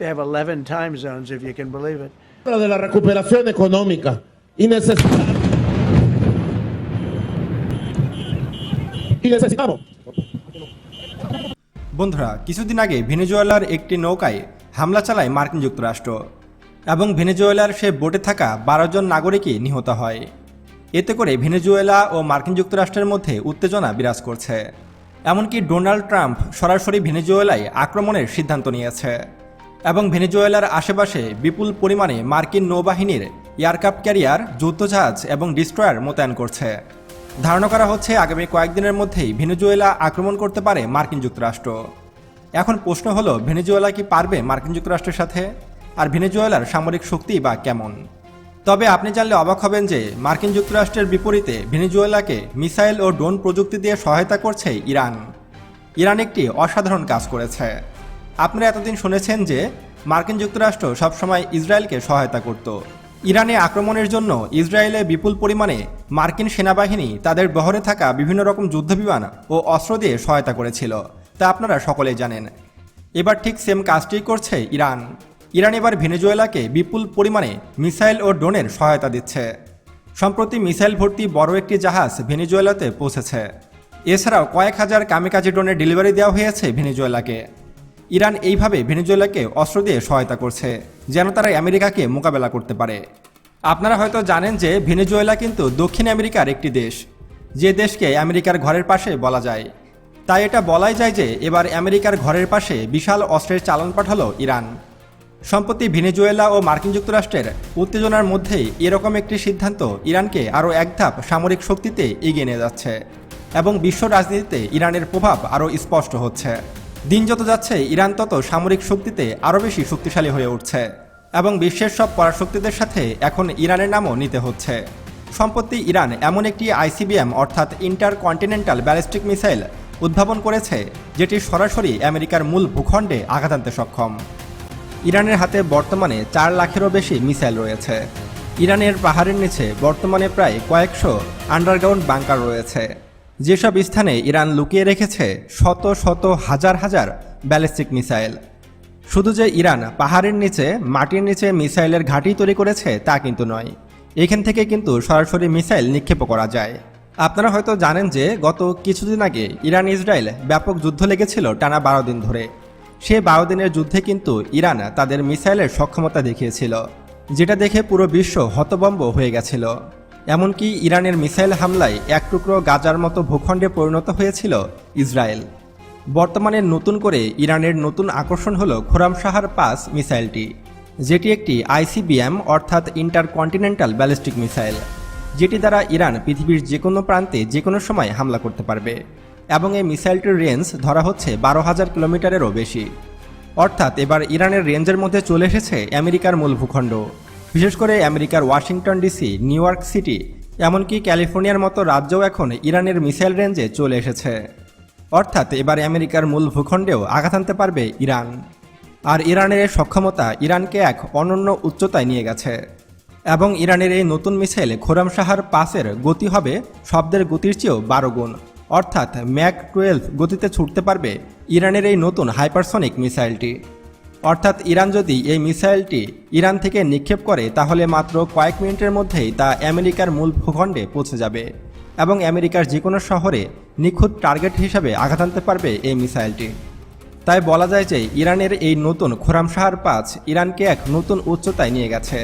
They have 11 time zones, if you can believe it. de la recuperación económica y necesitamos y necesitamos. বন্ধুরা কিছুদিন আগে ভেনেজুয়েলার একটি নৌকায় হামলা চালায় মার্কিন যুক্তরাষ্ট্র এবং ভেনেজুয়েলার সে বোটে থাকা বারো জন নাগরিকই নিহত হয়। এতে করে ভেনেজুয়েলা ও মার্কিন যুক্তরাষ্ট্রের মধ্যে উত্তেজনা বিরাজ করছে। এমনকি ডোনাল্ড ট্রাম্প সরাসরি ভেনেজুয়েলায় আক্রমণের সিদ্ধান্ত নিয়েছে। এবং ভেনেজুয়েলার আশেপাশে বিপুল পরিমাণে মার্কিন নৌবাহিনীর এয়ারক্রাফট ক্যারিয়ার, যুদ্ধজাহাজ এবং ডিস্ট্রয়ার মোতায়েন করছে। ধারণা করা হচ্ছে আগামী কয়েকদিনের মধ্যেই ভেনেজুয়েলা আক্রমণ করতে পারে মার্কিন যুক্তরাষ্ট্র। এখন প্রশ্ন হলো, ভেনেজুয়েলা কি পারবে মার্কিন যুক্তরাষ্ট্রের সাথে? আর ভেনেজুয়েলার সামরিক শক্তি বা কেমন? তবে আপনি জানলে অবাক হবেন যে মার্কিন যুক্তরাষ্ট্রের বিপরীতে ভেনেজুয়েলাকে মিসাইল ও ড্রোন প্রযুক্তি দিয়ে সহায়তা করছে ইরান। ইরান একটি অসাধারণ কাজ করেছে। আপনারা এতদিন শুনেছেন যে মার্কিন যুক্তরাষ্ট্র সবসময় ইসরায়েলকে সহায়তা করত। ইরানে আক্রমণের জন্য ইসরায়েলে বিপুল পরিমাণে মার্কিন সেনাবাহিনী তাদের বহরে থাকা বিভিন্ন রকম যুদ্ধবিমান ও অস্ত্র দিয়ে সহায়তা করেছিল, তা আপনারা সকলেই জানেন। এবার ঠিক সেম কাজটিই করছে ইরান। ইরান এবার ভেনেজুয়েলাকে বিপুল পরিমাণে মিসাইল ও ড্রোনের সহায়তা দিচ্ছে। সম্প্রতি মিসাইল ভর্তি বড় একটি জাহাজ ভেনেজুয়েলাতে পৌঁছেছে। এছাড়াও কয়েক হাজার কামিকাজি ড্রোনের ডেলিভারি দেওয়া হয়েছে ভেনেজুয়েলাকে। ইরান এইভাবে ভেনেজুয়েলাকে অস্ত্র দিয়ে সহায়তা করছে, যেন তারা আমেরিকাকে মোকাবেলা করতে পারে। আপনারা হয়তো জানেন যে ভেনেজুয়েলা কিন্তু দক্ষিণ আমেরিকার একটি দেশ। যে দেশকে আমেরিকার ঘরের পাশে বলা যায়। তাই এটা বলাই যায় যে এবার আমেরিকার ঘরের পাশে বিশাল অস্ত্রের চালান পাঠালো ইরান। সম্প্রতি ভেনেজুয়েলা ও মার্কিন যুক্তরাষ্ট্রের উত্তেজনার মধ্যেই এরকম একটি সিদ্ধান্ত ইরানকে আরও এক ধাপ সামরিক শক্তিতে এগিয়ে নিয়ে যাচ্ছে এবং বিশ্ব রাজনীতিতে ইরানের প্রভাব আরও স্পষ্ট হচ্ছে। দিন যত যাচ্ছে, ইরান তত সামরিক শক্তিতে আরও বেশি শক্তিশালী হয়ে উঠছে এবং বিশ্বের সব পরাশক্তিদের সাথে এখন ইরানের নামও নিতে হচ্ছে। সম্প্রতি ইরান এমন একটি আইসিবিএম অর্থাৎ ইন্টার কন্টিনেন্টাল ব্যালিস্টিক মিসাইল উদ্ভাবন করেছে, যেটি সরাসরি আমেরিকার মূল ভূখণ্ডে আঘাত আনতে সক্ষম। ইরানের হাতে বর্তমানে চার লাখেরও বেশি মিসাইল রয়েছে। ইরানের পাহাড়ের নিচে বর্তমানে প্রায় কয়েকশো আন্ডারগ্রাউন্ড বাংকার রয়েছে। যেসব স্থানে ইরান লুকিয়ে রেখেছে শত শত হাজার হাজার ব্যালিস্টিক মিসাইল। শুধু যে ইরান পাহাড়ের নিচে, মাটির নিচে মিসাইলের ঘাঁটি তৈরি করেছে তা কিন্তু নয়। এখান থেকে কিন্তু সরাসরি মিসাইল নিক্ষেপ করা যায়। আপনারা হয়তো জানেন যে গত কিছুদিন আগে ইরান ইসরায়েল ব্যাপক যুদ্ধ লেগেছিল টানা বারো দিন ধরে। সে বারো দিনের যুদ্ধে কিন্তু ইরান তাদের মিসাইলের সক্ষমতা দেখিয়েছিল, যেটা দেখে পুরো বিশ্ব হতবম্ব হয়ে গেছিল। এমনকি ইরানের মিসাইল হামলায় এক টুকরো গাজার মতো ভূখণ্ডে পরিণত হয়েছিল ইসরায়েল। বর্তমানে নতুন করে ইরানের নতুন আকর্ষণ হল খোরামশাহার পাস মিসাইলটি, যেটি একটি আইসিবিএম অর্থাৎ ইন্টারকন্টিনেন্টাল ব্যালিস্টিক মিসাইল, যেটি দ্বারা ইরান পৃথিবীর যে কোনো প্রান্তে যে কোনো সময় হামলা করতে পারবে এবং এই মিসাইলটির রেঞ্জ ধরা হচ্ছে বারো হাজার কিলোমিটারেরও বেশি। অর্থাৎ এবার ইরানের রেঞ্জের মধ্যে চলে এসেছে আমেরিকার মূল ভূখণ্ড। বিশেষ করে আমেরিকার Washington DC, New York city, এমনকি ক্যালিফোর্নিয়ার মতো রাজ্যও এখন ইরানের মিসাইল রেঞ্জে চলে এসেছে। অর্থাৎ এবার আমেরিকার মূল ভূখণ্ডেও আঘাত আনতে পারবে ইরান। আর ইরানের সক্ষমতা ইরানকে এক অনন্য উচ্চতায় নিয়ে গেছে। এবং ইরানের এই নতুন মিসাইল খোরামশাহার পাসের গতি হবে শব্দের গতির চেয়েও বারো গুণ। অর্থাৎ ম্যাক টুয়েলভ গতিতে ছুটতে পারবে ইরানের এই নতুন হাইপারসনিক মিসাইলটি। অর্থাৎ ইরান যদি এই মিসাইলটি ইরান থেকে নিক্ষেপ করে, তাহলে মাত্র কয়েক মিনিটের মধ্যেই তা আমেরিকার মূল ভূখণ্ডে পৌঁছে যাবে এবং আমেরিকার যে কোনো শহরে নিখুঁত টার্গেট হিসাবে আঘাত আনতে পারবে এই মিসাইলটি। তাই বলা যায় যে ইরানের এই নতুন খোরামশাহার পাঁচ ইরানকে এক নতুন উচ্চতায় নিয়ে গেছে।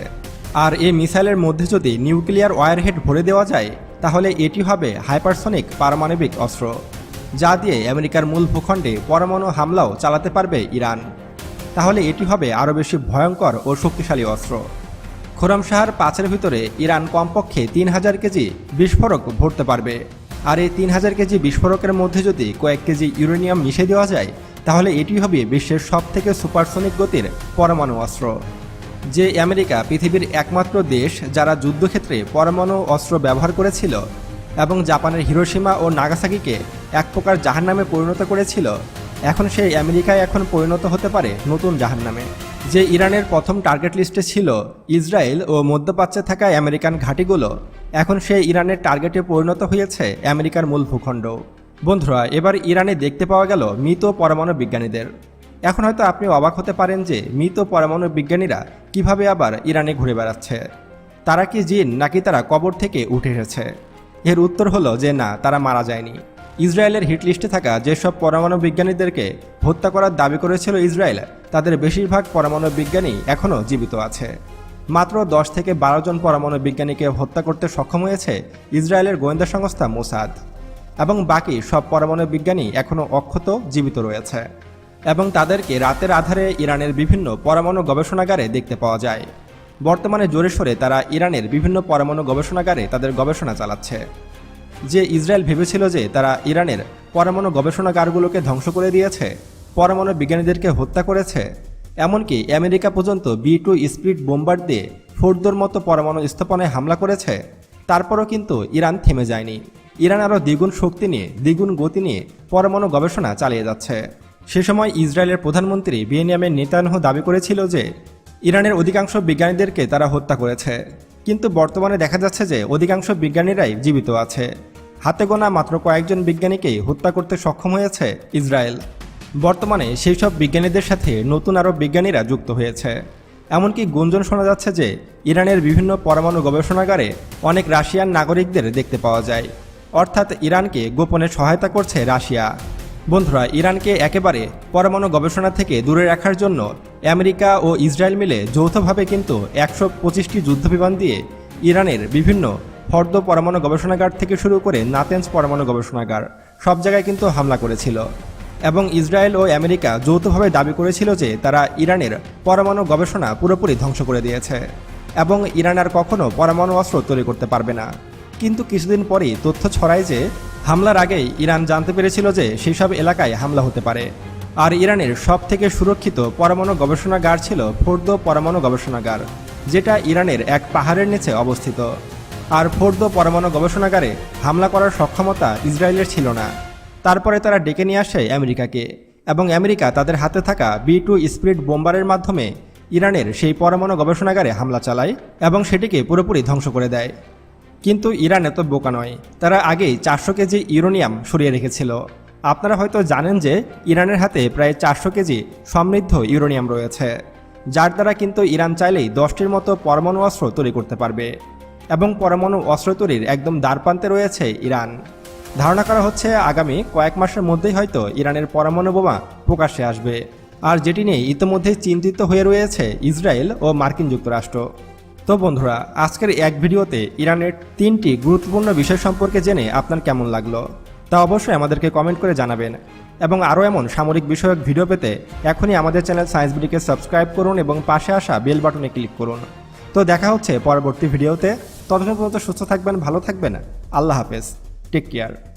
আর এই মিসাইলের মধ্যে যদি নিউক্লিয়ার ওয়ারহেড ভরে দেওয়া যায়, তাহলে এটি হবে হাইপারসনিক পারমাণবিক অস্ত্র, যা দিয়ে আমেরিকার মূল ভূখণ্ডে পরমাণু হামলাও চালাতে পারবে ইরান। তাহলে এটি হবে আরও বেশি ভয়ঙ্কর ও শক্তিশালী অস্ত্র। খোরামশাহার পাঁচের ভিতরে ইরান কমপক্ষে তিন হাজার কেজি বিস্ফোরক ভরতে পারবে। আর এই তিন হাজার কেজি বিস্ফোরকের মধ্যে যদি কয়েক কেজি ইউরেনিয়াম মিশে দেওয়া যায়, তাহলে এটি হবে বিশ্বের সব থেকে সুপারসনিক গতির পরমাণু অস্ত্র। যে আমেরিকা পৃথিবীর একমাত্র দেশ যারা যুদ্ধক্ষেত্রে পরমাণু অস্ত্র ব্যবহার করেছিল এবং জাপানের হিরোসীমা ও নাগাসাকিকে এক প্রকার জাহান্নামে পরিণত করেছিল এখন সেই আমেরিকায় এখন পরিণত হতে পারে নতুন জাহান্নামে। যে ইরানের প্রথম টার্গেট লিস্টে ছিল ইসরায়েল ও মধ্যপ্রাচ্যে থাকা আমেরিকান ঘাঁটিগুলো, এখন সেই ইরানের টার্গেটে পরিণত হয়েছে আমেরিকার মূল ভূখণ্ড। বন্ধুরা, এবার ইরানে দেখতে পাওয়া গেল মৃত পরমাণু বিজ্ঞানীদের। এখন হয়তো আপনি অবাক হতে পারেন যে মৃত পরমাণু বিজ্ঞানীরা কীভাবে আবার ইরানে ঘুরে বেড়াচ্ছে। তারা কি জিন নাকি তারা কবর থেকে উঠে এসেছে? এর উত্তর হলো যে না, তারা মারা যায়নি। ইসরায়েলের হিটলিস্টে থাকা যেসব পরমাণু বিজ্ঞানীদেরকে হত্যা করার দাবি করেছিল ইসরায়েল, তাদের বেশিরভাগ পরমাণু বিজ্ঞানী এখনও জীবিত আছে। মাত্র দশ থেকে বারো জন পরমাণু বিজ্ঞানীকে হত্যা করতে সক্ষম হয়েছে ইসরায়েলের গোয়েন্দা সংস্থা মোসাদ। এবং বাকি সব পরমাণু বিজ্ঞানী এখনও অক্ষত জীবিত রয়েছে। এবং তাদেরকে রাতের আধারে ইরানের বিভিন্ন পরমাণু গবেষণাগারে দেখতে পাওয়া যায়। বর্তমানে জোরে সোরে তারা ইরানের বিভিন্ন পরমাণু গবেষণাগারে তাদের গবেষণা চালাচ্ছে। যে ইসরায়েল ভেবেছিল যে তারা ইরানের পরমাণু গবেষণাগারগুলোকে ধ্বংস করে দিয়েছে, পরমাণু বিজ্ঞানীদেরকে হত্যা করেছে, এমনকি আমেরিকা পর্যন্ত বি টু স্পিড বোম্বার দিয়ে ফোর্দোর মতো পরমাণু স্থাপনায় হামলা করেছে, তারপরও কিন্তু ইরান থেমে যায়নি। ইরান আরও দ্বিগুণ শক্তি নিয়ে, দ্বিগুণ গতি নিয়ে পরমাণু গবেষণা চালিয়ে যাচ্ছে। সে সময় ইসরায়েলের প্রধানমন্ত্রী বিয়েনিয়ামের নেতানহ দাবি করেছিল যে, ইরানের অধিকাংশ বিজ্ঞানীদেরকে তারা হত্যা করেছে, কিন্তু বর্তমানে দেখা যাচ্ছে যে অধিকাংশ বিজ্ঞানীরাই জীবিত আছে। হাতে গোনা মাত্র কয়েকজন বিজ্ঞানীকেই হত্যা করতে সক্ষম হয়েছে ইসরায়েল। বর্তমানে সেই সব বিজ্ঞানীদের সাথে নতুন আরও বিজ্ঞানীরা যুক্ত হয়েছে। এমনকি গুঞ্জন শোনা যাচ্ছে যে ইরানের বিভিন্ন পরমাণু গবেষণাগারে অনেক রাশিয়ান নাগরিকদের দেখতে পাওয়া যায়। অর্থাৎ ইরানকে গোপনে সহায়তা করছে রাশিয়া। বন্ধুরা, ইরানকে একেবারে পরমাণু গবেষণা থেকে দূরে রাখার জন্য আমেরিকা ও ইসরায়েল মিলে যৌথভাবে কিন্তু একশো পঁচিশটি যুদ্ধবিমান দিয়ে ইরানের বিভিন্ন ফর্দ পরমাণু গবেষণাগার থেকে শুরু করে নাতেন্স পরমাণু গবেষণাগার সব জায়গায় কিন্তু হামলা করেছিল। এবং ইসরায়েল ও আমেরিকা যৌথভাবে দাবি করেছিল যে তারা ইরানের পরমাণু গবেষণা পুরোপুরি ধ্বংস করে দিয়েছে এবং ইরান আর কখনও পরমাণু অস্ত্র তৈরি করতে পারবে না। কিন্তু কিছুদিন পরই তথ্য ছড়ায় যে হামলার আগেই ইরান জানতে পেরেছিল যে সেই সব এলাকায় হামলা হতে পারে। আর ইরানের সব থেকে সুরক্ষিত পরমাণু গবেষণাগার ছিল ফোর্দ পরমাণু গবেষণাগার, যেটা ইরানের এক পাহাড়ের নিচে অবস্থিত। আর ফোর্দ পরমাণু গবেষণাগারে হামলা করার সক্ষমতা ইসরায়েলের ছিল না। তারপরে তারা ডেকে নিয়ে আসে আমেরিকাকে এবং আমেরিকা তাদের হাতে থাকা বি টু স্পিরিট বোম্বারের মাধ্যমে ইরানের সেই পরমাণু গবেষণাগারে হামলা চালায় এবং সেটিকে পুরোপুরি ধ্বংস করে দেয়। কিন্তু ইরান এত বোকা নয়, তারা আগেই চারশো কেজি ইউরোনিয়াম সরিয়ে রেখেছিল। আপনারা হয়তো জানেন যে ইরানের হাতে প্রায় চারশো কেজি সমৃদ্ধ ইউরোনিয়াম রয়েছে, যার দ্বারা কিন্তু ইরান চাইলেই দশটির মতো পরমাণু অস্ত্র তৈরি করতে পারবে। এবং পরমাণু অস্ত্র তৈরির একদম দ্বারপ্রান্তে রয়েছে ইরান। ধারণা করা হচ্ছে আগামী কয়েক মাসের মধ্যেই হয়তো ইরানের পরমাণু বোমা প্রকাশ্যে আসবে। আর যেটি নিয়ে ইতিমধ্যেই চিন্তিত হয়ে রয়েছে ইসরায়েল ও মার্কিন যুক্তরাষ্ট্র। তো বন্ধুরা, আজকের এক ভিডিওতে ইরানের তিনটি গুরুত্বপূর্ণ বিষয় সম্পর্কে জেনে আপনার কেমন লাগল? তা অবশ্যই আমাদেরকে কমেন্ট করে জানাবেন। এবং আরও এমন সামরিক বিষয়ক ভিডিও পেতে এখনই আমাদের চ্যানেল সায়েন্স বিডিকে সাবস্ক্রাইব করুন এবং পাশে আসা বেল বাটনে ক্লিক করুন। তো দেখা হচ্ছে পরবর্তী ভিডিওতে। ততক্ষণ পর্যন্ত সুস্থ থাকবেন ভালো থাকবেন। আল্লাহ হাফেজ। Take care